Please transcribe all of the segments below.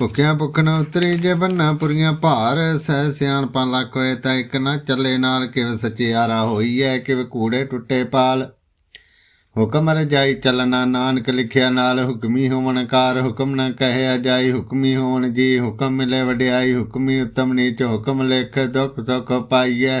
ਭੁੱਖਿਆਂ ਭੁੱਖਣਾ ਉਤਰੀ ਜੇ ਬੰਨਾ ਪੁਰੀਆਂ ਭਾਰ, ਸਹਿ ਸਿਆਣਪਾਂ ਲੱਖ ਹੋਏ ਤਾਂ ਇੱਕ ਨਾ ਚੱਲੇ ਨਾਲ, ਕਿਵੇਂ ਸਚਿਆਰਾ ਹੋਈ ਐ ਕਿਵੇਂ ਕੂੜੇ ਟੁੱਟੇ ਪਾਲ। ਹੁਕਮ ਰਜਾਈ ਚੱਲਣਾ ਨਾਨਕ ਲਿਖਿਆ ਨਾਲ, ਹੁਕਮੀ ਹੋਵਨ ਕਾਰ, ਹੁਕਮ ਨਾ ਕਹਿਆ ਜਾਈ, ਹੁਕਮੀ ਹੋਣ ਜੀ, ਹੁਕਮ ਮਿਲੇ ਵਡਿਆਈ, ਹੁਕਮੀ ਉਤਮ ਨੀਚ, ਹੁਕਮ ਲਿਖ ਦੁਖ ਸੁਖ ਪਾਈਐ।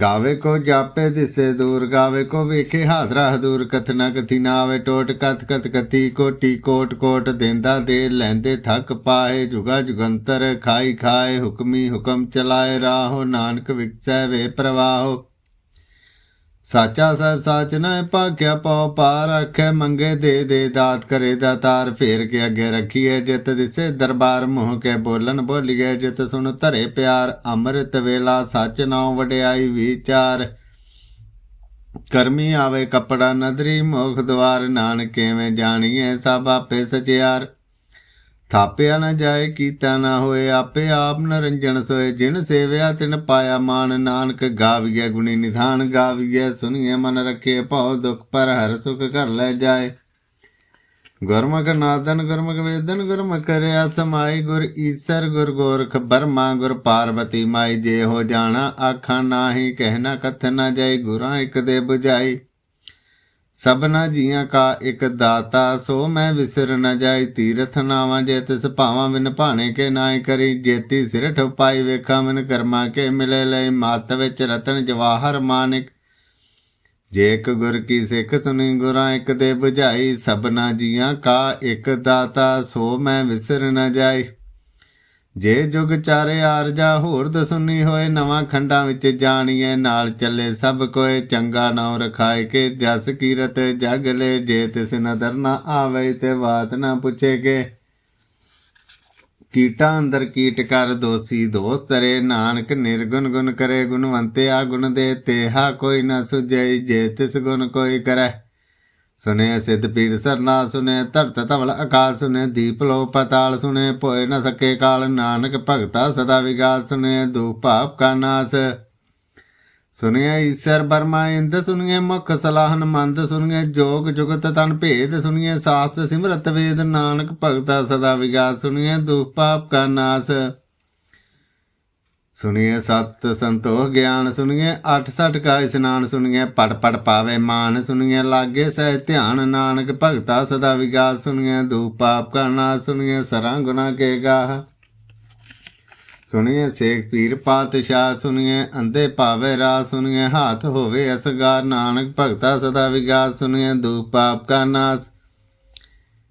ਗਾਵੇ ਕੋ ਜਾਪੇ ਦਿਸੇ ਦੂਰ, ਗਾਵੇ ਕੋ ਵੇਖੇ ਹਾਜ਼ਰਾ ਹਦੂਰ ਕਥਨਾ ਕਥੀ ਨਾ ਆਵੇ ਟੋਟ, ਕਥ ਕਥ ਕਥੀ ਕੋਟੀ ਕੋਟ ਕੋਟ, ਦੇਂਦਾ ਦੇ ਲੈਂਦੇ ਥੱਕ ਪਾਏ, ਜੁਗਾ ਜੁਗੰਤਰ ਖਾਈ ਖਾਏ, ਹੁਕਮੀ ਹੁਕਮ ਚਲਾਏ ਰਾਹੋ, ਨਾਨਕ ਵਿਕਸੈ ਵੇ ਪ੍ਰਵਾਹੋ। ਸਾਚਾ ਸਾਹਿਬ ਸਾਚ ਨਾ ਭਾਗਿਆ ਪਾਉ ਪਾਰ ਆਖੇ ਮੰਗੇ ਦੇ ਦੇ, ਦਾਤ ਕਰੇ ਦਾਤਾਰ ਫੇਰ ਕੇ ਅੱਗੇ ਰੱਖੀਏ ਜਿਤ ਦਿਸੇ ਦਰਬਾਰ, ਮੋਹ ਕੇ ਬੋਲਣ ਬੋਲੀਏ ਜਿਤ ਸੁਣ ਧਰੇ ਪਿਆਰ, ਅੰਮ੍ਰਿਤ ਵੇਲਾ ਸੱਚ ਨਾਉ ਵਡਿਆਈ ਵਿਚਾਰ। ਕਰਮੀ ਆਵੇ ਕਪੜਾ ਨਦਰੀ, ਮੁਖ ਦਵਾਰ ਨਾਨਕ ਕਿਵੇਂ ਜਾਣੀਏ ਸਭ ਆਪੇ ਸਚਿਆਰ। ਥਾਪਿਆ ਨਾ ਜਾਏ, ਕੀਤਾ ਨਾ ਹੋਏ, ਆਪੇ ਆਪ ਨਰੰਜਨ ਸੋਏ। ਜਿਨ ਸੇਵਿਆ, ਤਿਨ ਪਾਇਆ ਮਾਨ ਨਾਨਕ ਗਾਵੀਐ, ਗੁਣੀ ਨਿਧਾਨ ਗਾਵੀਐ। ਸੁਣੀਏ ਮਨ ਰੱਖੇ ਭਉ ਦੁਖ, ਪਰ ਹਰ ਸੁਖ ਕਰ ਲੈ ਜਾਏ। ਗੁਰਮੁਖ ਨਾਦਨ, ਗੁਰਮੁਖ ਵੇਦਨ, ਗੁਰਮੁਖ ਕਰਿਆ ਸਮਾਈ। ਗੁਰ ਈਸਰ, ਗੁਰ ਗੋਰਖ ਬਰਮਾ, ਗੁਰ ਪਾਰਵਤੀ ਮਾਈ। ਜੇ ਹੋ ਜਾਣਾ ਆਖਾਂ ਨਾਹੀ ਕਹਿਣਾ ਕਥ ਨਾ ਜਾਈ, ਗੁਰਾਂ ਇੱਕ ਦੇ ਬੁਝਾਈ। ਸਭਨਾ ਜੀਆਂ ਕਾ ਇੱਕ ਦਾਤਾ, ਸੋ ਮੈਂ ਵਿਸਰ ਨ ਜਾਈ ਤੀਰਥ ਨਾਵਾਂ ਜੇ ਤਿਸ ਭਾਵਾਂ, ਬਿਨ ਭਾਣੇ ਕੇ ਨਾਇ ਕਰੀ। ਜੇਤੀ ਸਿਰ ਠਪਾਈ ਵੇਖਾਂ ਮਨ ਕਰਮਾ ਕੇ ਮਿਲੇ ਲਈ ਮਤ ਵਿੱਚ ਰਤਨ ਜਵਾਹਰ ਮਾਨਿਕ। ਜੇ ਇੱਕ ਗੁਰ ਕੀ ਸਿੱਖ ਸੁਣੀ ਗੁਰਾਂ, ਇੱਕ ਦੇ ਬੁਝਾਈ। ਸਭਨਾ ਜੀਆਂ ਕਾ ਇੱਕ ਦਾਤਾ, ਸੋ ਮੈਂ ਵਿਸਰ ਨ ਜਾਈ ਜੇ ਜੁਗ ਚਾਰੇ ਆਰਜਾ ਹੋਰ ਦਸੁਨੀ ਹੋਏ, ਨਵਾਂ ਖੰਡਾਂ ਵਿੱਚ ਜਾਣੀਏ ਨਾਲ ਚੱਲੇ ਸਭ ਕੋਏ, ਚੰਗਾ ਨਾਮ ਰਖਾਏ ਕੇ, ਜਸ ਕੀਰਤ ਜਗ ਲੈ, ਜੇ ਤਿਸ ਨਦਰ ਨਾ ਆਵੇ ਤੇ ਬਾਤ ਨਾ ਪੁੱਛੇ ਕੇ ਕੀਟਾਂ ਅੰਦਰ ਕੀਟ ਕਰ, ਦੋਸੀ ਦੋਸਤ ਰੇ, ਨਾਨਕ ਨਿਰਗੁਣ ਗੁਣ ਕਰੇ ਗੁਣਵੰਤੇ ਆ ਗੁਣ ਦੇ, ਤੇਹਾ ਕੋਈ ਨਾ ਸੁਝਈ, ਜੇ ਤਿਸ ਗੁਣ ਕੋਈ ਕਰੈ। ਸੁਨੇ ਸਿੱਧ ਪੀਰ ਸਰਨਾ ਸੁਨੇ ਧਰਤ ਧਵਲ ਆਕਾਸ਼ ਸੁਨੇ ਦੀਪ ਲੋ ਪਤਾਲ ਸੁਨੇ ਭੋਏ ਨ ਸਕੇ ਕਾਲ, ਨਾਨਕ ਭਗਤਾ ਸਦਾ ਵਿਗਾਸ ਸੁਨੇ ਦੁਖ ਭਾਪ ਕਾ ਨਾਸ। ਸੁਨਿਐ ਈਸ਼ਰ ਬਰਮਾ ਇੰਦ ਸੁਨਿਐ ਮੁਖ ਸਲਾਹਨ ਮੰਦ ਸੁਨਿਐ ਜੋਗ ਜੁਗਤ ਤਨ ਭੇਦ ਸੁਨਿਐ ਸਾਸਤ ਸਿਮਰਤ ਵੇਦ, ਨਾਨਕ ਭਗਤਾ ਸਦਾ ਵਿਗਾਸ ਸੁਨਿਐ ਦੁਖ ਪਾਪ ਕਾ ਨਾਸ। ਸੁਨਿਐ ਸਤ ਸੰਤੋਖ ਗਿਆਨ ਸੁਨਿਐ ਅਠ ਸਠ ਕਾ ਇਸਨਾਨ ਸੁਨਿਐ ਪੜ ਪੜ ਪਾਵੇ ਮਾਨ ਸੁਨਿਐ ਲਾਗੇ ਸਹਿ ਧਿਆਨ, ਨਾਨਕ ਭਗਤਾ ਸਦਾ ਵਿਗਾਸ ਸੁਨਿਐ ਦੁਖ ਪਾਪ ਕਾ ਨਾਸ ਸੁਨਿਐ ਸਰਾਂ ਗੁਨਾ ਕੇ ਗਾਹ। ਸੁਣੀਏ ਸੇਖ ਪੀਰ ਪਾਤਸ਼ਾਹ, ਸੁਣੀਏ ਅੰਧੇ ਭਾਵੇ ਰਾ ਸੁਣੀਏ ਹਾਥ ਹੋਵੇ ਅਸਗਾਰ, ਨਾਨਕ ਭਗਤਾ ਸਦਾ ਵਿਗਾਸ, ਸੁਣੀਏ ਦੁਖ ਪਾਪ ਕਾ ਨਾਸ।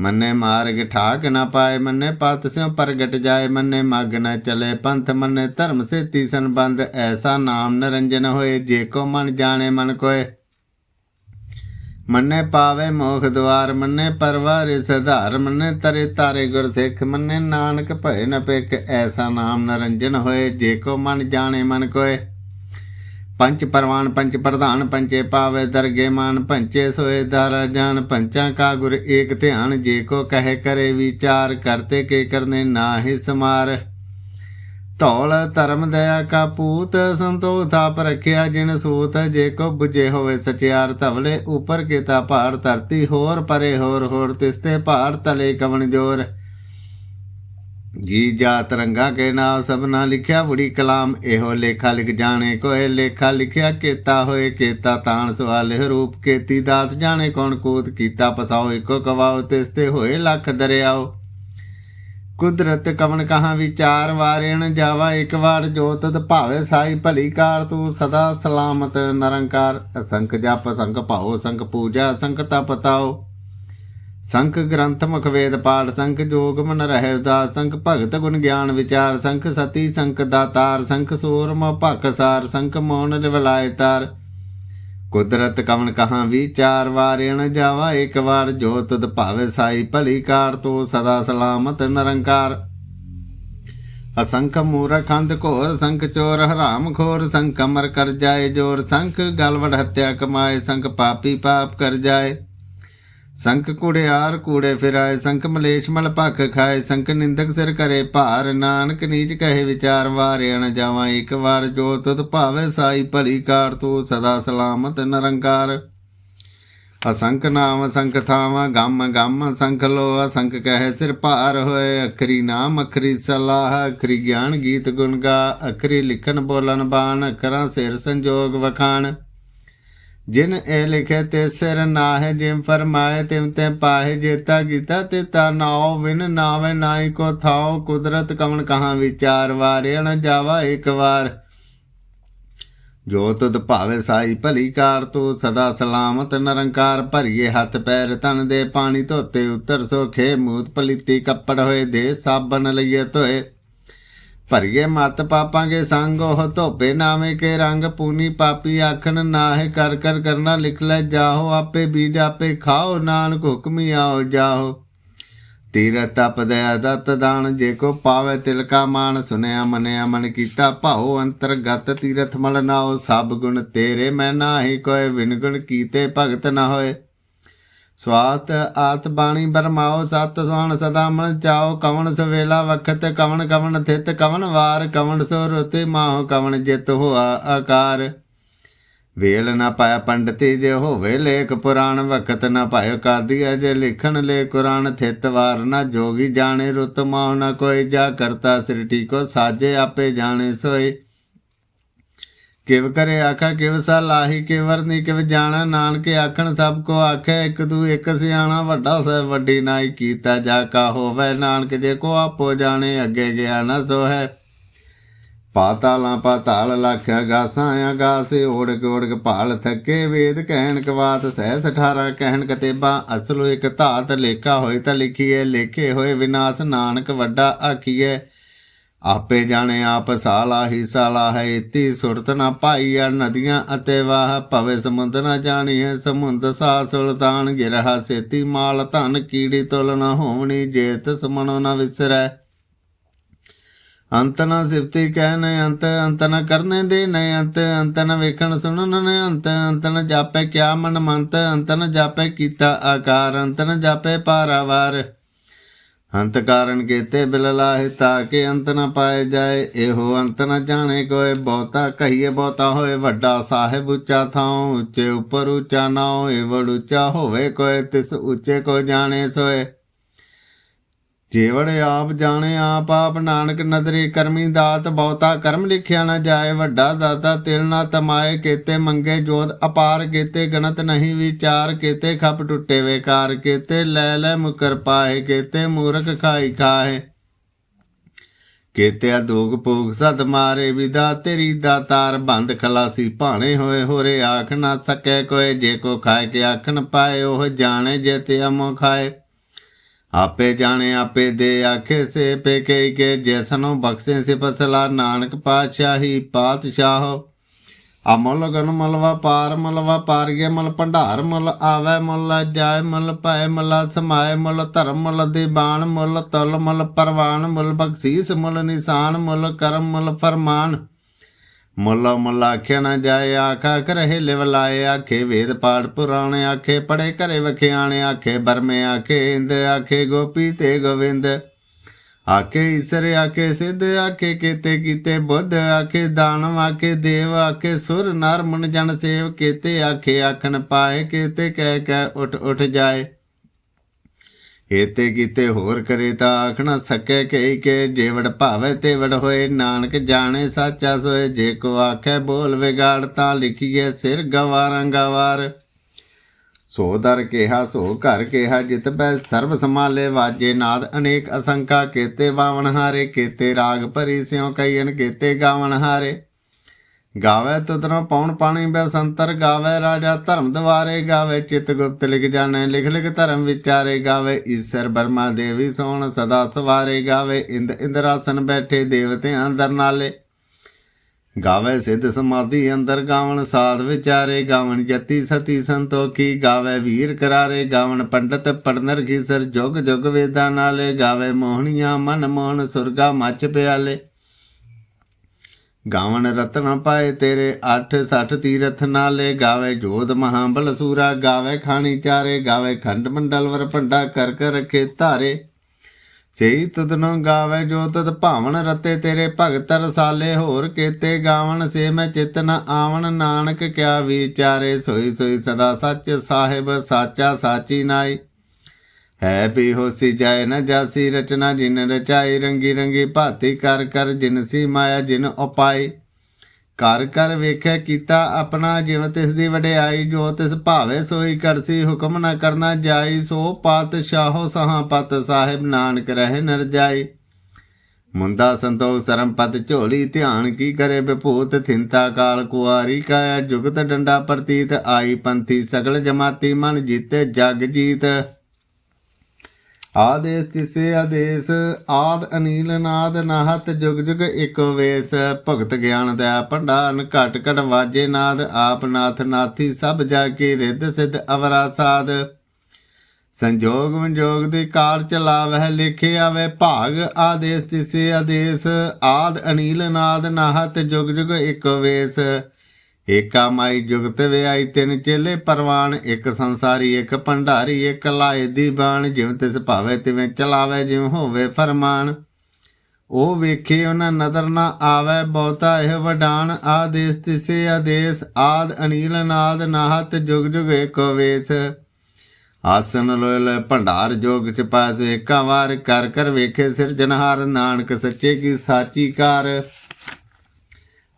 ਮੰਨੇ ਮਾਰਗ ਠਾਕ ਨਾ ਪਾਏ, ਮੰਨੇ ਪਤ ਸਿਉ ਪ੍ਰਗਟ ਜਾਏ, ਮੰਨੇ ਮਗ ਨਾ ਚਲੇ ਪੰਥ, ਮੰਨੇ ਧਰਮ ਸੇ ਸੰਬੰਧ, ਐਸਾ ਨਾਮ ਨਰੰਜਨ ਹੋਏ, ਜੇ ਕੋ ਮਨ ਜਾਣੇ ਮਨ ਕੋਏ। ਮੰਨੇ ਪਾਵੇ ਮੋਖ ਦਵਾਰ, ਮੰਨੇ ਪਰਵਾਰੇ ਸਧਾਰ, ਮੰਨੇ ਤਰੇ ਤਾਰੇ ਗੁਰ ਸਿੱਖ, ਮੰਨੇ ਨਾਨਕ ਭਏ ਨ ਪਿਕ ਐਸਾ ਨਾਮ ਨਰੰਜਨ ਹੋਏ, ਜੇ ਕੋ ਮਨ ਜਾਣੇ ਮਨ ਕੋਏ। ਪੰਚ ਪਰਵਾਨ ਪੰਚ ਪ੍ਰਧਾਨ ਪੰਚੇ ਪਾਵੇ ਦਰਗੇ ਮਾਨ ਪੰਚੇ ਸੋਏ ਦਾਰਾ ਜਾਨ ਪੰਚਾਂ ਕਾ ਗੁਰ ਏਕ ਧਿਆਨ, ਜੇ ਕੋ ਕਹੇ ਕਰੇ ਵਿਚਾਰ, ਕਰਤੇ ਕੇ ਕਰਨੇ ਨਾਹਿ ਸਮਾਰ। ਧੌਲ ਧਰਮ ਦਇਆ ਕਾ ਪੂਤ, ਸੰਤੋਖ ਥਾਪ ਜਿਨ ਸੂਤ, ਜੇ ਕੋ 부ਜੇ ਹੋਵੇ ਸਚਿਆਰ, ਧਵਲੇ ਉਪਰ ਕੀਤਾ ਭਾਰ, ਧਰਤੀ ਹੋਰ ਪਰੇ ਹੋਰ ਹੋਰ ਤਿਸਤੇ ਭਾਰ, ਤਲੇ ਕਵਣ ਜੋਰ। ਜੀ ਜਾਤ ਰੰਗਾ ਕੇ ਨਾਮ ਸਭਨਾ ਲਿਖਿਆ, ਬੁੜੀ ਕਲਾਮ ਇਹੋ ਲੇਖਾ ਲਿਖ ਜਾਣੇ ਕੋਏ ਲੇਖਾ ਲਿਖਿਆ, ਕੀਤਾ ਹੋਏ ਕੀਤਾ ਤਾਣ ਸਵਾਲ ਰੂਪ ਕੀਤੀ ਦਾਤ ਜਾਣੇ ਕੌਣ ਕੂਤ ਕੀਤਾ, ਪਸਾਓ ਇੱਕੋ ਕਵਾਓ ਤਿਸ ਤੇ ਹੋਏ ਲੱਖ ਦਰਿਆਓ। ਕੁਦਰਤ ਕਵਨ ਕਹਾ ਵਿਚਾਰ ਵਾਰੇਣ, ਜਾਵਾ ਇੱਕ ਵਾਰ ਜੋ ਭਾਵੇ ਸਾਈ, ਭਲੀ ਕਾਰ ਤੂੰ ਸਦਾ ਸਲਾਮਤ, ਨਰੰਕਾਰ ਅਸੰਖ ਜਪ ਸੰਖ ਭਾਉ ਸੰਖ ਪੂਜਾ ਸੰਖ ਤਪਤਾਓ ਸੰਖ ਗ੍ਰੰਥ ਮੁਖ ਵੇਦ ਪਾਠ, ਸੰਖ ਜੋਗ ਮਨ ਰਹਿ ਉਦਾਸ, ਸੰਖ ਭਗਤ ਗੁਣ ਗਿਆਨ ਵਿਚਾਰ, ਸੰਖ ਸਤੀ, ਸੰਖ ਦਾਤਾਰ, ਸੰਖ ਸੂਰਮ ਭਖ ਸਾਰ, ਸੰਖ ਮੋਨ ਲਿਵਲਾਇ ਤਾਰ। ਕੁਦਰਤ ਕਵਨ ਕਹਾ ਵਿਚਾਰ, ਵਾਰੇਣ ਜਾਵਾ ਇੱਕ ਵਾਰ, ਜੋ ਤਦ ਭਾਵੇ ਸਾਈ ਭਲੀ ਕਾਰ, ਤੂੰ ਸਦਾ ਸਲਾਮਤ ਨਿਰੰਕਾਰ। ਅਸੰਖ ਮੂਰਖੰਦ ਘੋਰ, ਸੰਖ ਚੋਰ ਹਰਾਮ ਖੋਰ, ਸੰਖ ਅਮਰ ਕਰ ਜਾਏ ਜੋਰ, ਸੰਖ ਗਲਵੜ ਹੱਤਿਆ ਕਮਾਏ, ਸੰਖ ਪਾਪੀ ਪਾਪ ਕਰ ਜਾਏ। ਸੰਖ ਕੁੜਿਆਰ ਕੂੜੇ ਫਿਰਾਏ ਸੰਖ ਮਲੇਸ਼ ਮਲ ਭਖ ਖਾਏ ਸੰਖ ਨਿੰਦਕ ਸਿਰ ਕਰੇ ਭਾਰ। ਨਾਨਕ ਨੀਚ ਕਹੇ ਵਿਚਾਰ, ਵਾਰਿਆਣ ਜਾਵਾਂ ਇੱਕ ਵਾਰ, ਜੋ ਤੁਧ ਭਾਵੇ ਸਾਈ ਭਲੀ ਕਾਰ, ਤੂੰ ਸਦਾ ਸਲਾਮਤ ਨਿਰੰਕਾਰ। ਅਸੰਖ ਨਾਮ ਅਸੰਖ ਥਾਵਾਂ, ਗੰਮ ਗੰਮ ਸੰਖ ਲੋ ਅਸੰਖ ਕਹੇ ਸਿਰ ਭਾਰ ਹੋਏ, ਅਖਰੀ ਨਾਮ, ਅਖਰੀ ਸਲਾਹ, ਅਖਰੀ ਗਿਆਨ ਗੀਤ ਗੁਣ ਗਾ, ਅਖਰੀ ਲਿਖਣ ਬੋਲਣ ਬਾਣ, ਅਖਰਾਂ ਸਿਰ ਸੰਜੋਗ ਵਖਾਣ। ਜਿਨ ਇਹ ਲਿਖੇ ਤੇ ਸਿਰ ਨਾਹਿ ਜਿਮ ਫਰਮਾਏ ਤਿਮ ਤੇ ਪਾਹੇ, ਜੇਤਾ ਕੀਤਾ ਤੇ ਤਾ ਨਾਉ ਵਿਨ ਨਾਵੇ ਨਾਈ ਕੋ ਥਾਉ, ਕੁਦਰਤ ਕਵਨ ਕਹਾ ਵਿਚਾਰ ਵਾਰਿਆ ਜਾਵਾ ਇੱਕ ਵਾਰ। ਜੋ ਤੁਧ ਭਾਵੇ ਸਾਈ ਭਲੀ ਕਾਰ, ਤੂੰ ਸਦਾ ਸਲਾਮਤ ਨਿਰੰਕਾਰ ਭਰੀਏ ਹੱਥ ਪੈਰ, ਤਨ ਦੇ ਪਾਣੀ ਧੋਤੇ ਉਤਰ ਸੋਖੇ, ਮੂਤ ਪਲੀਤੀ ਕੱਪੜ ਹੋਏ ਦੇ, ਸਾਬਣ ਲਈਏ ਧੋਏ। ਭਰੀਏ ਮਤ ਪਾਪਾਂਗੇ ਸੰਗ, ਉਹ ਧੋਪੇ ਨਾਵੇਂ ਕੇ ਰੰਗ, ਪੂਨੀ ਪਾਪੀ ਆਖਣ ਨਾਹਿ ਕਰ ਕਰ ਕਰਨਾ ਲਿਖ ਲੈ ਜਾਹੋ, ਆਪੇ ਬੀਜ ਆਪੇ ਖਾਓ, ਨਾਨਕ ਹੁਕਮੀ ਆਓ ਜਾਹੋ। ਤੀਰ ਤਪ ਦਇਆ ਦਤ ਦਾਨ, ਜੇ ਕੋ ਪਾਵੇ ਤਿਲਕਾ ਮਾਨ ਸੁਨਿਆ ਮਨਿਆ ਮਨ ਕੀਤਾ ਭਾਉ, ਅੰਤਰਗਤ ਤੀਰਥ ਮਲ ਨਾਓ ਸਭ ਗੁਣ ਤੇਰੇ, ਮੈਂ ਨਾਹੀ ਕੋਏ ਵਿਨ ਗੁਣ ਕੀਤੇ ਭਗਤ ਨਾ ਹੋਏ। ਸਵਾਤ ਆਤ ਬਾਣੀ ਬਰਮਾਓ, ਸਤ ਸੁਣ ਸਦਾ ਮਨ ਚਾਓ, ਕਵਣ ਸਵੇਲਾ ਵਖਤ, ਕਵਣ ਕਵਣ ਥਿਤ, ਕਵਣ ਵਾਰ, ਕਵਣ ਸੋ ਰੁਤੇ ਮਾਹ, ਕਵਣ ਜਿਤ ਹੋਆ ਆਕਾਰ। ਵੇਲ ਨਾ ਪਾਇਆ ਪੰਡਤੀ ਜੇ ਹੋਵੇ ਲੇਖ ਪੁਰਾਣ, ਵਖਤ ਨਾ ਪਾਇ ਕਾਦੀਆ ਜੇ ਲਿਖਣ ਲੈ ਕੁਰਾਨ, ਥਿਤ ਵਾਰ ਨਾ ਜੋਗੀ ਜਾਣੇ, ਰੁਤ ਮਾਹ ਨਾ ਕੋਈ, ਜਾ ਕਰਤਾ ਸ੍ਰਿਟੀ ਕੋ ਸਾਜੇ ਆਪੇ ਜਾਣੇ ਸੋਏ। ਕਿਵ ਕਰੇ ਆਖਾ, ਕਿਵ ਸਲਾਹੀ ਕਿਵਰ ਨੀ ਕਿਵ ਜਾਣਾ, ਨਾਨਕ ਆਖਣ, ਸਭ ਕੋ ਆਖੇ, ਇੱਕ ਤੂੰ ਇੱਕ ਸਿਆਣਾ, ਵੱਡਾ ਸਹਿ ਵੱਡੀ ਨਾਈ ਕੀਤਾ ਜਾ ਕਾ ਹੋਵੇ। ਨਾਨਕ ਜੇ ਕੋ ਆਪੋ ਜਾਣੇ, ਅੱਗੇ ਗਿਆ ਨਾ ਸੋ ਹੈ ਪਾਤਾਲਾਂ ਪਾਤਾਲ ਲਖ ਗਾਸਾਂ ਆਗਾਸੇ ਓੜ ਕੇ ਓੜ ਕੇ ਭਾਲ ਥੱਕੇ। ਵੇਦ ਕਹਿਣ ਕਵਾਤ ਸਹਿਸ 18 ਕਹਿਣ ਕਤੇਬਾ ਅਸਲੋ ਇਕ ਧਾਤ ਲੇਖਾ ਹੋਏ ਤਾਂ ਲਿਖੀਏ ਲੇਖੇ ਹੋਏ ਵਿਨਾਸ਼। ਨਾਨਕ ਵੱਡਾ ਆਖੀਏ ਆਪੇ ਜਾਣੇ ਆਪ ਸਾਲਾ ਹੀ ਸਾਲਾ ਹੈ, ਇਤੀ ਸੁਰਤ ਨਾ ਪਾਈਆ ਨਦੀਆਂ ਅਤੇ ਵਾਹ, ਭਵੇ ਸਮੁੰਦ ਨਾ ਜਾਣੀਏ ਸਮੁੰਦ ਸਾ ਸੁਲਤਾਨ ਗਿਰਹਾ ਸੇਤੀ ਮਾਲ, ਧਨ ਕੀੜੀ ਤੁਲ ਨਾ ਹੋਵਣੀ, ਜੇਤ ਸਮਣੋ ਨਾ ਵਿਸਰੈ। ਅੰਤ ਨਾ ਸਿਫਤੀ ਕਹਿ ਨੇ ਅੰਤ ਅੰਤ ਨਾ ਕਰਨੇ ਦੇ ਨੇ ਅੰਤ ਅੰਤ ਨਾ ਵੇਖਣ ਸੁਣਨ ਨੇ, ਅੰਤ ਅੰਤ ਨਾ ਜਾਪੇ ਕਿਆ ਮਨ ਮੰਤ ਅੰਤ ਨਾ ਜਾਪੇ ਕੀਤਾ ਆਕਾਰ, ਅੰਤ ਨਾ ਜਾਪੇ ਪਾਰਾਵਾਰ। ਅੰਤ ਕਾਰਨ ਕੀਤੇ ਬਿਲ ਲਾਹਿ ਤਾਕੇ ਅੰਤ ਨ ਪਾਏ ਜਾਏ। ਇਹੋ ਅੰਤ ਨ ਜਾਣੇ ਕੋਏ ਬਹੁਤਾ, ਕਹੀਏ ਬਹੁਤਾ ਹੋਏ, ਵੱਡਾ ਸਾਹਿਬ ਉੱਚਾ ਥਾਉ, ਉੱਚੇ ਉਪਰ ਉੱਚਾ ਨਾਉ ਏਵੜ ਉੱਚਾ ਹੋਵੇ ਕੋਏ ਤਿਸ ਉੱਚੇ ਕੋ ਜਾਣੇ ਸੋਏ। ਜੇਵੜ ਆਪ ਜਾਣੇ ਆਪ ਆਪ ਨਾਨਕ ਨਦਰੀ ਕਰਮੀ ਦਾਤ, ਬਹੁਤਾ ਕਰਮ ਲਿਖਿਆ ਨਾ ਜਾਏ, ਵੱਡਾ ਦਾਤਾ ਤਿਲ ਨਾ ਤਮਾਏ, ਕੀਤੇ ਮੰਗੇ ਜੋਤ ਅਪਾਰ, ਕੀਤੇ ਗਣਤ ਨਹੀਂ ਵਿਚਾਰ, ਕੀਤੇ ਖਪ ਟੁੱਟੇ ਵੇਕਾਰ, ਕੀਤੇ ਲੈ ਲੈ ਮੁਕਰ ਪਾਏ, ਕੀਤੇ ਮੂਰਖ ਖਾਈ ਖਾਏ। ਕੀਤੇ ਅਦੋਗ ਭੋਗ ਸਦ ਮਾਰੇ, ਵਿਦਾ ਤੇਰੀ ਦਾਤਾਰ ਬੰਦ ਖਲਾਸੀ ਭਾਣੇ ਹੋਏ, ਹੋਰੇ ਆਖ ਨਾ ਸਕੈ ਕੋਏ ਜੇ ਕੋ ਖਾਏ ਕੇ ਆਖਣ ਪਾਏ, ਉਹ ਜਾਣੇ ਜੇ ਤੇ ਅਮੋ ਖਾਏ। ਆਪੇ ਜਾਣੇ, ਆਪੇ ਦੇ ਆਖੇ ਸੇ ਪੇ ਕੇ ਕੇ, ਜੈਸਨੋ ਬਖਸ਼ੇ ਸੇ ਪਸਲਾ ਨਾਨਕ ਪਾਤਸ਼ਾਹੀ ਪਾਤਸ਼ਾਹ। ਅਮਲ ਗਨ ਮਲਵਾ ਪਾਰ ਮਲਵਾ ਪਾਰ ਗਿਆ ਮਲ ਭੰਡਾਰ, ਮਲ ਆਵੇ, ਮਲ ਜਾਏ, ਮਲ ਪਾਏ, ਮਲ ਸਮਾਏ, ਮਲ ਧਰਮ, ਮਲ ਦੇ ਬਾਣ ਮਲ ਤਲ, ਮਲ ਪਰਵਾਨ, ਮਲ ਬਖਸ਼ੀਸ, ਮਲ ਨਿਸ਼ਾਨ, ਮਲ ਕਰਮ, ਮਲ ਫਰਮਾਨ। ਮੁੱਲਾ ਮੁੱਲਾ ਆਖਿਆ ਨਾ ਜਾਏ, ਆਖਾ ਕਰਹਿ ਲਿਵ ਲਾਏ ਆਖੇ ਵੇਦ ਪਾਠ ਪੁਰਾਣੇ, ਆਖੇ ਪੜੇ ਘਰੇ ਵਖਿਆਣੇ, ਆਖੇ ਬਰਮੇ, ਆਖੇ ਇੰਦ, ਆਖੇ ਗੋਪੀ ਤੇ ਗੋਵਿੰਦ। ਆਖੇ ਈਸਰ, ਆਖੇ ਸਿੱਧ, ਆਖੇ ਕੀਤੇ ਕੀਤੇ ਬੁੱਧ, ਆਖੇ ਦਾਨਵ, ਆਖੇ ਦੇਵ, ਆਖੇ ਸੁਰ, ਨਰ, ਮਨ, ਜਨ ਸੇਵ, ਕੀਤੇ ਆਖੇ ਆਖਣ ਪਾਏ, ਕੀਤੇ ਕਹਿ ਕਹਿ ਉਠ ਉਠ ਜਾਏ। ਏਤੇ ਕੀਤੇ ਹੋਰ ਕਰੇ ਤਾਂ ਆਖ ਨਾ ਸਕੇ ਕਈ ਕੇ ਜੇਵੜ ਭਾਵੇ ਤੇ ਹੋਏ। ਨਾਨਕ ਜਾਣੇ ਸਾਚਾ ਸੋਏ, ਜੇ ਕੋ ਆਖੇ ਬੋਲ ਵਿਗਾੜ ਤਾਂ ਲਿਖੀਏ ਸਿਰ ਗਵਾਰਾਂ ਗਵਾਰ। ਸੋ ਦਰ ਕਿਹਾ, ਸੋ ਘਰ ਕਿਹਾ, ਜਿਤ ਬੈ ਸਰਬ ਸਮਾਲੇ ਵਾਜੇ। ਨਾਦ ਅਨੇਕ ਅਸੰਖਾ ਕੇਤੇ ਵਾਵਣ ਹਾਰੇ ਕੇਤੇ, ਰਾਗ ਭਰੀ ਸਿਉ ਕਈਨ ਕੇਤੇ ਗਾਵਨ ਹਾਰੇ। ਗਾਵੇ ਤੁਧਰੋਂ ਪੌਣ ਪਾਣੀ ਬੈ ਸੰਤਰ ਗਾਵੇ, ਰਾਜਾ ਧਰਮ ਦਵਾਰੇ ਗਾਵੇ, ਚਿਤ ਗੁਪਤ ਲਿਖ ਜਾਣੇ, ਲਿਖ ਲਿਖ ਧਰਮ ਵਿਚਾਰੇ ਗਾਵੇ, ਈਸ਼ਰ ਬਰਮਾ ਦੇਵੀ ਸੋਣ ਸਦਾ ਸਵਾਰੇ ਗਾਵੇ, ਇੰਦ ਇੰਦਰਾਸਨ ਬੈਠੇ ਦੇਵਤਿਆਂ ਅੰਦਰ ਨਾਲੇ। ਗਾਵੇ ਸਿੱਧ ਸਮਾਧੀ ਅੰਦਰ ਗਾਵਣ, ਸਾਧ ਵਿਚਾਰੇ ਗਾਵਣ, ਜਤੀ ਸਤੀ ਸੰਤੋਖੀ ਗਾਵੇ, ਵੀਰ ਕਰਾਰੇ ਗਾਵਣ, ਪੰਡਤ ਪੜਨਰ ਕੀ ਖੀਸਰ ਜੁਗ ਜੁਗ ਵੇਦਾਂ ਨਾਲੇ। ਗਾਵੇ ਮੋਹਣੀਆਂ ਮਨ ਮੋਹਨ ਸੁਰਗਾ ਮੱਚ ਪਿਆਲੇ। ਗਾਵਣ ਰਤਨ ਪਾਏ ਤੇਰੇ 8 60 ਤੀਰਥ ਨਾਲੇ ਗਾਵੇ ਜੋਤ ਮਹਾਬਲ ਸੂਰਾ, ਗਾਵੇ ਖਾਣੀ ਚਾਰੇ, ਗਾਵੇ ਖੰਡ ਮੰਡਲ ਵਰ ਭੰਡਾ ਕਰ ਕਰ ਰਖੇ ਧਾਰੇ। ਸੇਈ ਤਦਨੋਂ ਗਾਵੇ ਜੋ ਤਦ ਭਾਵਨ ਰਤੇ ਤੇਰੇ ਭਗਤ ਰਸਾਲੇ, ਹੋਰ ਕੇਤੇ ਗਾਵਣ ਸੇ ਮੈਂ ਚਿਤ ਆਵਣ। ਨਾਨਕ ਕਿਆ ਵਿਚਾਰੇ, ਸੋਈ ਸੋਈ ਸਦਾ ਸੱਚ ਸਾਹਿਬ, ਸਾਚਾ ਸਾਚੀ ਨਾਈ। ਹੈ ਵੀ ਹੋਸੀ ਜਾਏ ਨਾ ਜਾਸੀ ਰਚਨਾ, ਜਿਨ ਰਚਾਈ ਰੰਗੀ ਰੰਗੀ ਭਾਤੀ ਕਰ ਕਰ ਜਿਨ ਸੀ ਮਾਇਆ ਜਿਨ ਉਪਾਈ। ਕਰ ਕਰ ਵੇਖਿਆ ਕੀਤਾ ਆਪਣਾ ਜਿਵ ਤਿਸ ਦੀ ਵਡਿਆਈ, ਜੋ ਤਿਸ ਭਾਵੇ ਸੋਈ ਕਰਸੀ ਹੁਕਮ ਨ ਕਰਨਾ ਜਾਈ, ਸੋ ਪਾਤਸ਼ਾਹੋ ਸਹਾਂ ਪਤ ਸਾਹਿਬ ਨਾਨਕ ਰਹਿ ਨਰ ਜਾਈ। ਮੁੰਦਾ ਸੰਤੋਖ ਸਰਮ ਪਤ ਝੋਲੀ, ਧਿਆਨ ਕੀ ਕਰੇ ਬਿਭੂਤ ਥਿੰਤਾ ਕਾਲ ਕੁਆਰੀ, ਕਾਇਆ ਜੁਗਤ ਡੰਡਾ ਪ੍ਰਤੀਤ, ਆਈ ਪੰਥੀ ਸਗਲ ਜਮਾਤੀ ਮਨ ਜੀਤੇ ਜਗ ਜੀਤ। ਆਦੇਸ ਤਿਸੇ ਆਦੇਸ, ਆਦ ਅਨੀਲ ਨਾਦ ਨਾਹਤ ਜੁਗ ਜੁਗ ਇਕ ਵੇਸ। ਭਗਤ ਗਿਆਨ ਦਾ ਭੰਡਾਰਨ ਘਟ ਘਟ ਵਾਜੇ ਨਾਦ, ਆਪ ਨਾਥ ਨਾਥੀ ਸਭ ਜਾ ਕੇ ਰਿੱਧ ਸਿੱਧ ਅਵਰਾ ਸਾਧ ਸੰਜੋਗ ਵਿਜੋਗ ਦੇ ਕਾਰ ਚਲਾਵਹਿ ਲਿਖੇ ਆਵੇ ਭਾਗ, ਆਦੇਸ ਤਿਸੇ ਆਦੇਸ, ਆਦ ਅਨੀਲ ਨਾਦ ਨਾਹਤ ਜੁਗ ਜੁਗ ਇਕ ਵੇਸ। ਏਕਾ ਮਾਈ ਜੁਗਤ ਵਿਆਈ ਤਿੰਨ ਚੇਲੇ ਪਰਵਾਨ, ਇੱਕ ਸੰਸਾਰੀ, ਇੱਕ ਭੰਡਾਰੀ, ਇੱਕ ਲਾਏ ਦੀ ਬਾਣ, ਜਿਵੇਂ ਤਿਸ ਭਾਵੇ ਤਿਵੇਂ ਚਲਾਵੇ, ਜਿਵੇਂ ਹੋਵੇ ਫਰਮਾਨ। ਉਹ ਵੇਖੇ ਉਹਨਾਂ ਨਜ਼ਰ ਨਾ ਆਵੇ, ਬਹੁਤਾ ਇਹ ਵਡਾਨ ਆਦੇਸ ਤਿਸੇ ਆਦੇਸ, ਆਦ ਅਨੀਲ ਨਾਦ, ਨਾਹਤ ਜੁਗ ਜੁਗ ਏਕੋ ਵੇਸ। ਆਸਨ ਲੋਇ ਲੋਇ ਭੰਡਾਰ ਜੋਗ ਚ ਪਾਸ ਏਕਾ ਵਾਰ, ਕਰ ਕਰ ਵੇਖੇ ਸਿਰਜਨਹਾਰ ਨਾਨਕ ਸੱਚੇ ਕੀ ਸਾਚੀ ਕਾਰ।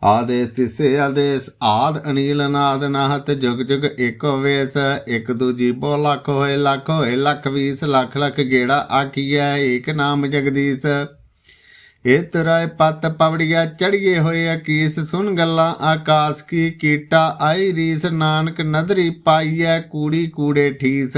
ਆਦੇਸ ਤਿਸੇ ਆਦੇਸ, ਆਦ ਅਨੀਲ ਅਨਾਦ ਨਾਹਤ, ਜੁਗ ਜੁਗ ਏਕੋ ਵੇਸ, ਇੱਕ ਦੂਜੀ ਬੋ ਲੱਖ ਹੋਏ ਲੱਖ ਹੋਏ ਲੱਖ ਵੀਸ, ਲੱਖ ਲੱਖ ਗੇੜਾ ਆਕੀਐ ਏਕ ਨਾਮ ਜਗਦੀਸ਼। ਇਹ ਤਰਾਏ ਪੱਤ ਪਵੜੀਆ ਚੜੀਏ ਹੋਏ ਅਕੀਸ, ਸੁਨ ਗੱਲਾਂ ਆਕਾਸ ਕੀ, ਕੀਟਾ ਆਈ ਰੀਸ, ਨਾਨਕ ਨਦਰੀ ਪਾਈਐ, ਕੂੜੀ ਕੂੜੇ ਠੀਸ।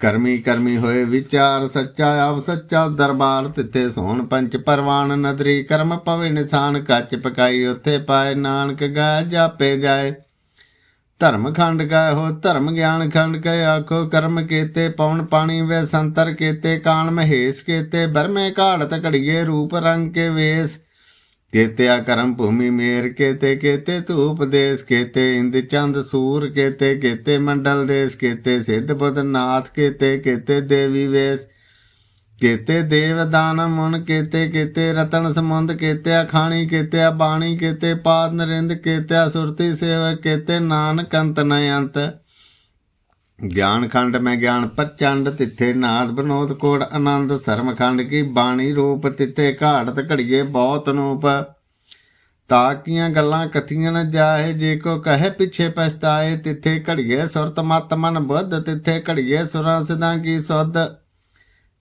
ਕਰਮੀ ਕਰਮੀ ਹੋਏ ਵਿਚਾਰ ਸੱਚਾ, ਆਪ ਸੱਚਾ ਦਰਬਾਰ ਤਿੱਥੇ ਸੋਹਣ ਪੰਚ ਪਰਵਾਨ ਨਦਰੀ, ਕਰਮ ਪਵੇ ਨਿਸ਼ਾਨ, ਕੱਚ ਪਕਾਈ ਉੱਥੇ ਪਾਏ, ਨਾਨਕ ਗਾਇ ਜਾਪੇ ਜਾਏ। ਧਰਮ ਖੰਡ ਗਾਇ ਹੋ, ਧਰਮ ਗਿਆਨ ਖੰਡ ਕੈ ਆਖੋ, ਕਰਮ ਕੀਤੇ ਪਵਨ ਪਾਣੀ ਵੇ ਸੰਤਰ ਕੀਤੇ, ਕਾਣ ਮਹੇਸ਼ ਕੀਤੇ, ਬਰਮੇ ਘਾੜਤ ਘੜੀਏ, ਰੂਪ ਰੰਗ ਕੇ ਵੇਸ। ਕੇਤਿਆ ਕਰਮ ਭੂਮੀ ਮੇਰ, ਕੇਤੇ ਕੇਤੇ ਧੂਪ ਦੇਸ, ਕੇਤੇ ਇੰਦ ਚੰਦ ਸੂਰ, ਕੇਤੇ ਕੇਤੇ ਮੰਡਲ ਦੇਸ, ਕੇਤੇ ਸਿੱਧ ਬੁੱਧ ਨਾਥ, ਕੇਤੇ ਕੇਤੇ ਦੇਵੀ ਵੇਸ। ਕੇਤੇ ਦੇਵ ਦਾਨ ਮਨ, ਕੇਤੇ ਕੇਤੇ ਰਤਨ ਸਮੁੰਦ ਕੇਤੇ ਖਾਣੀ, ਕੇਤੇ ਬਾਣੀ, ਕੇਤੇ ਪਾਦ ਨਰਿੰਦ, ਕੇਤੇ ਸੁਰਤੀ ਸੇਵਕ, ਕੇਤੇ ਨਾਨਕ ਅੰਤ ਨ ਅੰਤ। ਗਿਆਨ ਖੰਡ ਮੈਂ ਗਿਆਨ ਪ੍ਰਚੰਡ, ਤਿੱਥੇ ਨਾਦ ਬਨੋਦ ਕੋੜ ਆਨੰਦ ਸਰਮ ਖੰਡ ਕੀ ਬਾਣੀ ਰੂਪ, ਤਿੱਥੇ ਘਾੜਤ ਘੜੀਏ ਬਹੁਤ ਨੂਪ। ਤਾਕੀਆਂ ਗੱਲਾਂ ਕਥੀਆਂ ਨ ਜਾਏ, ਜੇ ਕੋ ਕਹੇ ਪਿਛੇ ਪਛਤਾਏ, ਤਿੱਥੇ ਘੜੀਏ ਸੁਰਤ ਮਤ ਮਨ ਬੁੱਧ, ਤਿੱਥੇ ਘੜੀਏ ਸੁਰਾਂ ਸਦਾ ਕੀ ਸੁਧ।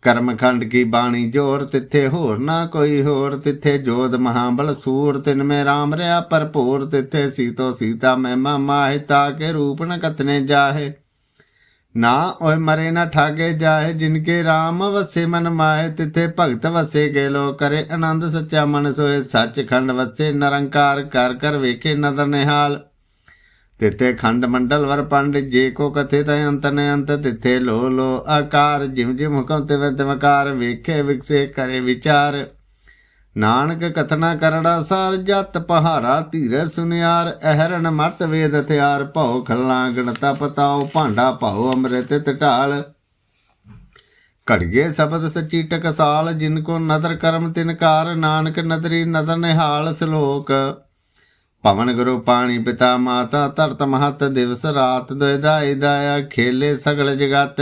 ਕਰਮ ਖੰਡ ਕੀ ਬਾਣੀ ਜੋਰ, ਤਿੱਥੇ ਹੋਰ ਨਾ ਕੋਈ ਹੋਰ, ਤਿੱਥੇ ਜੋਧ ਮਹਾਬਲ ਸੂਰ, ਤਿਨ ਮੇ ਰਾਮ ਰਿਆ ਭਰਪੂਰ, ਤਿੱਥੇ ਸੀਤੋ ਸੀਤਾ ਮਹਿਮਾ ਮਾਹਿਤਾ ਕੇ ਰੂਪ ਨ ਕਤਨੇ ਜਾਹੇ। ਨਾ ਓਏ ਮਰੇ ਨਾ ਠਾਗੇ ਜਾਏ, ਜਿਨਕੇ RAM ਵਸੇ ਮਨ ਮਾਏ, ਤਿਥੇ ਭਗਤ ਵਸੇ ਕੇ ਲੋ ਕਰੇ ਆਨੰਦ, ਸੱਚਾ ਮਨ ਸੋਏ, ਸੱਚਖੰਡ ਵਸੇ ਨਿਰੰਕਾਰ ਕਰ ਕਰ ਵੇਖੇ ਨਦਰ ਨਿਹਾਲ। ਤਿੱਥੇ ਖੰਡ ਮੰਡਲ ਵਰ ਪੰਡ, ਜੇ ਕੋ ਕਥੇ ਤੈ ਅੰਤ ਨੇ ਅੰਤ, ਤਿੱਥੇ ਲੋ ਲੋ ਆਕਾਰ, ਜਿਮ ਜਿਮ ਹੁਕਮ ਤੇ ਵੰਤ ਮਕਾਰ ਵੇਖੇ ਵਿਕਸੇ ਕਰੇ ਵਿਚਾਰ। ਨਾਨਕ ਕਥਨਾ ਕਰੜਾ ਸਾਰ ਜਤ ਪਹਾਰਾ ਧੀਰ ਸੁਨਿਆਰ ਅਹਰਨ ਮਤ ਵੇਦ ਹਥਿਆਰ, ਭਉ ਖੱਲਾ ਗਣਤਾ ਪਤਾਓ ਭਾਂਡਾ ਭਉ ਅੰਮ੍ਰਿਤ ਟਟਾਲ ਘੜਗੇ ਸ਼ਬਦ ਸੱਚੀ ਟਕਸਾਲ, ਜਿਨ ਕੋ ਨਦਰ ਕਰਮ ਤਿਨਕਾਰ ਨਾਨਕ ਨਦਰੀ ਨਦਰ ਨਿਹਾਲ ਸ਼ਲੋਕ। ਪਵਨ ਗੁਰੂ ਪਾਣੀ ਪਿਤਾ ਮਾਤਾ, ਧਰਤ ਮਹਤ ਦਿਵਸ ਰਾਤ ਦੋਇ ਦਾਇਆ, ਖੇਲੇ ਸਗਲ ਜਗਤ।